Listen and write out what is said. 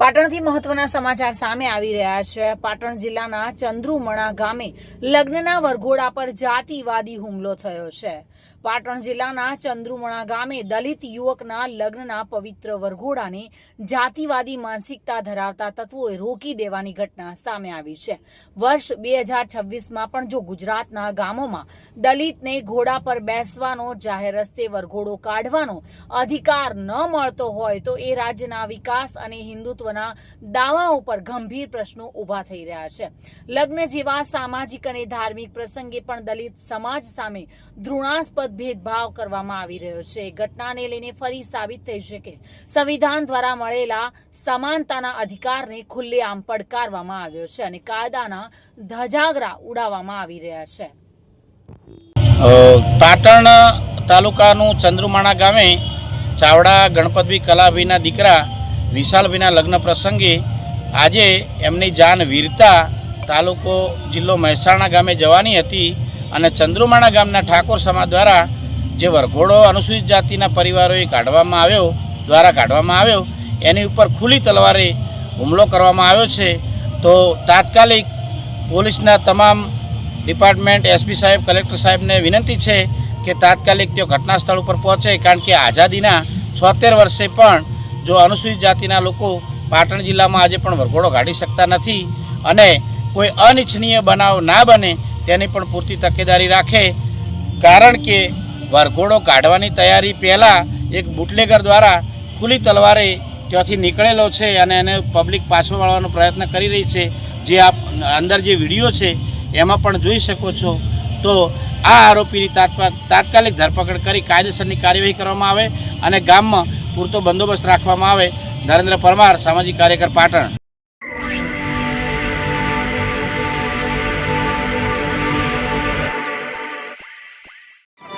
પાટણથી મહત્વના સમાચાર સામે આવી રહ્યા છે. પાટણ જિલ્લાના ચંદ્રુમણા ગામે લગ્નના વરઘોડા પર જાતિવાદી હુમલો થયો છે. પાટણ જિલ્લાના ચંદ્રુમણા ગામે દલિત યુવકના લગ્નના પવિત્ર વરઘોડાને જાતિવાદી માનસિકતા ધરાવતા તત્વોએ રોકી દેવાની ઘટના સામે આવી છે. વર્ષ બે હજાર છવ્વીસમાં પણ જો ગુજરાતના ગામોમાં દલિતને ઘોડા પર બેસવાનો, જાહેર રસ્તે વરઘોડો કાઢવાનો અધિકાર ન મળતો હોય તો એ રાજ્યના વિકાસ અને હિન્દુત્વના દાવા ઉપર ગંભીર પ્રશ્નો ઊભા થઈ રહ્યા છે. લગ્ન જેવા સામાજિક અને ધાર્મિક પ્રસંગે પણ દલિત સમાજ સામે ધૃણાસ્પદ ભેદભાવ કરવામાં આવી રહ્યો છે. ઘટનાને લઈને ફરી સાબિત થઈ છે કે સંવિધાન દ્વારા મળેલા સમાનતાના અધિકારને ખુલ્લેઆમ પડકારવામાં આવ્યો છે અને કાયદાના ધજાગરા ઉડાવવામાં આવી રહ્યા છે. પાટણ તાલુકાનું ચંદ્રુમાણા ગામે ચાવડા ગણપતભાઈ કલાભાઈના દીકરા વિશાલભાઈના લગ્ન પ્રસંગે આજે એમની જાન વીરતા તાલુકો જિલ્લો મહેસાણા ગામે જવાની હતી અને ચંદ્રુમાણા ગામના ઠાકોર સમાજ દ્વારા જે વરઘોડો અનુસૂચિત જાતિના પરિવારોએ કાઢવામાં આવ્યો, દ્વારા કાઢવામાં આવ્યો, એની ઉપર ખુલ્લી તલવારે હુમલો કરવામાં આવ્યો છે. તો તાત્કાલિક પોલીસના તમામ ડિપાર્ટમેન્ટ એસપી સાહેબ, કલેક્ટર સાહેબને વિનંતી છે કે તાત્કાલિક તેઓ ઘટના સ્થળ ઉપર પહોંચે, કારણ કે આઝાદીના છોતેર વર્ષે પણ જો અનુસૂચિત જાતિના લોકો પાટણ જિલ્લામાં આજે પણ વરઘોડો કાઢી શકતા નથી અને કોઈ અનિચ્છનીય બનાવ ના બને, તેની પણ પૂરતી તકેદારી રાખે. કારણ કે વરઘોડો કાઢવાની તૈયારી પહેલાં એક બુટલેગર દ્વારા ખુલ્લી તલવારે ત્યાંથી નીકળેલો છે અને એને પબ્લિક પાછો વાળવાનો પ્રયત્ન કરી રહી છે. જે આપ અંદર જે વીડિયો છે, એમાં પણ જોઈ શકો છો. તો આ આરોપીની તાત્કાલિક ધરપકડ કરી કાયદેસરની કાર્યવાહી કરવામાં આવે અને ગામમાં પૂરતો બંદોબસ્ત રાખવામાં આવે. નરેન્દ્ર પરમાર સામાજિક કાર્યકર પાટણ.